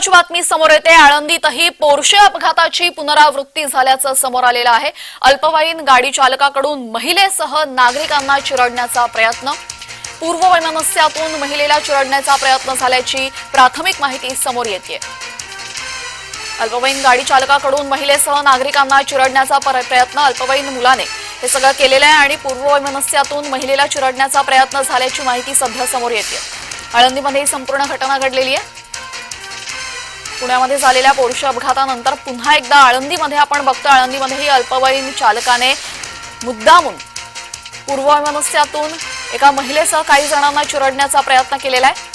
महत्वाची बातमी समोर येते. आळंदीतही पोर्शे अपघाताची पुनरावृत्ती झाल्याचं समोर आलेलं आहे. अल्पवयीन गाडी चालकाकडून महिलेसह नागरिकांना चिरडण्याचा प्रयत्न. पूर्व वैमनस्यातून महिलेला चिरडण्याचा प्रयत्न झाल्याची प्राथमिक माहिती समोर येते अल्पवयीन गाडी चालकाकडून महिलेसह नागरिकांना चिरडण्याचा प्रयत्न अल्पवयीन मुलाने. हे सगळं केलेलं आहे आणि पूर्व वैमनस्यातून महिलेला चिरडण्याचा प्रयत्न झाल्याची माहिती सध्या समोर येते आळंदीमध्ये ही संपूर्ण घटना घडलेली आहे. पुण्यामध्ये झालेल्या पोरशे अपघातानंतर पुन्हा एकदा आळंदीमध्ये आपण बघतो. आळंदीमध्येही अल्पवयीन चालकाने मुद्दामून पूर्वमनस्यातून एका महिलेसह काही जणांना चिरडण्याचा प्रयत्न केलेला आहे.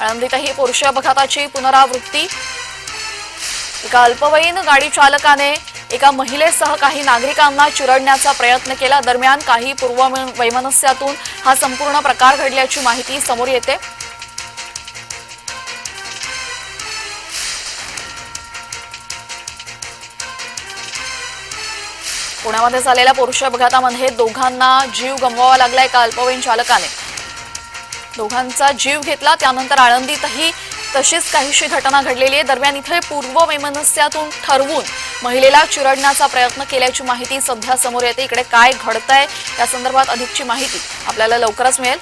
आळंदीतही पुरुष अपघाताची पुनरावृत्ती. एका अल्पवयीन गाडी चालकाने एका महिलेसह काही नागरिकांना चिरडण्याचा प्रयत्न केला. दरम्यान काही पूर्व वैमनस्यातून हा संपूर्ण प्रकार घडल्याची माहिती समोर येते. पुण्यामध्ये झालेल्या पुरुष अपघातामध्ये दोघांना जीव गमवावा लागला एका अल्पवयीन चालकाने. दोघांचा जीव घेतला त्यानंतर आळंदीतही तशीच काहीशी घटना घडलेली आहे. दरम्यान इथे पूर्व वैमनस्यातून ठरवून महिलेला चिरडण्याचा प्रयत्न केल्याची माहिती सध्या समोर येते. इकडे काय घडतंय या संदर्भात अधिकची माहिती आपल्याला लवकरच मिळेल.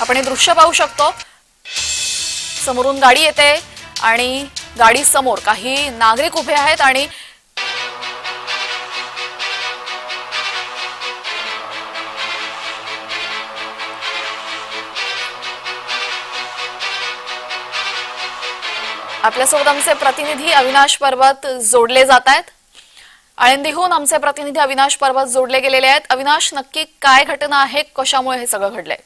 आपण हे दृश्य पाहू शकतो. समोरून गाडी येते आणि गाडी समोर काही नागरिक उभे आहेत आणि आपल्यासोबत आमचे प्रतिनिधी अविनाश पर्वत जोडले जात आहेत. आळंदीहून आमचे प्रतिनिधी अविनाश पर्वत जोडले गेलेले आहेत. अविनाश नक्की काय घटना आहे? कशामुळे हे सगळं घडलंय?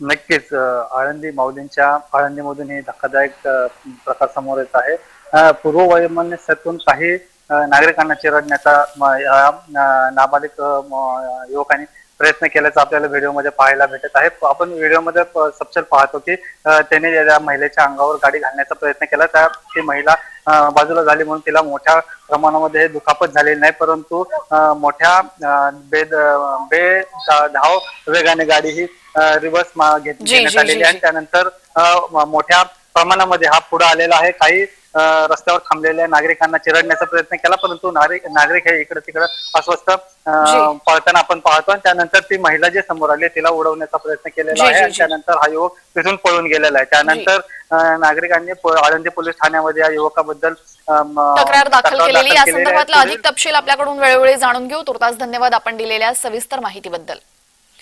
नक्कीच आळंदी माऊलींच्या आळंदीमधून हे धक्कादायक प्रकार समोर येत आहे पूर्व वैमनस्यातून काही नागरिकांना चिरडण्याचा नाबालिक युवकांनी प्रयत्न केल्याचं आपल्याला व्हिडिओमध्ये पाहायला भेटत आहे. आपण व्हिडिओमध्ये सपशल पाहतो की त्याने त्या महिलेच्या अंगावर गाडी घालण्याचा प्रयत्न केला. त्या ती महिला बाजूला झाली म्हणून तिला मोठ्या प्रमाणामध्ये दुखापत झालेली नाही परंतु मोठ्या बेद बे धाव वेगाने गाडी ही रिव्हर्स घेण्यात आलेली आहे. त्यानंतर मोठ्या प्रमाणामध्ये हा पुढे आलेला आहे काही रस्त्यावर थांबलेल्या नागरिकांना चिरडण्याचा प्रयत्न केला परंतु नागरिक हे इकडे तिकडे अस्वस्थ. पळताना आपण पाहतो आणि त्यानंतर ती महिला जी समोर आली तिला उडवण्याचा प्रयत्न केलेला आहे. त्यानंतर हा युवक तिथून पळून गेलेला आहे त्यानंतर नागरिकांनी आळंदी पोलीस ठाण्यामध्ये या युवकाबद्दल तक्रार दाखल केलेली या. संदर्भातला अधिक तपशील आपल्याकडून वेळोवेळी जाणून घेऊ तुर्तास धन्यवाद आपण दिलेल्या सविस्तर माहितीबद्दल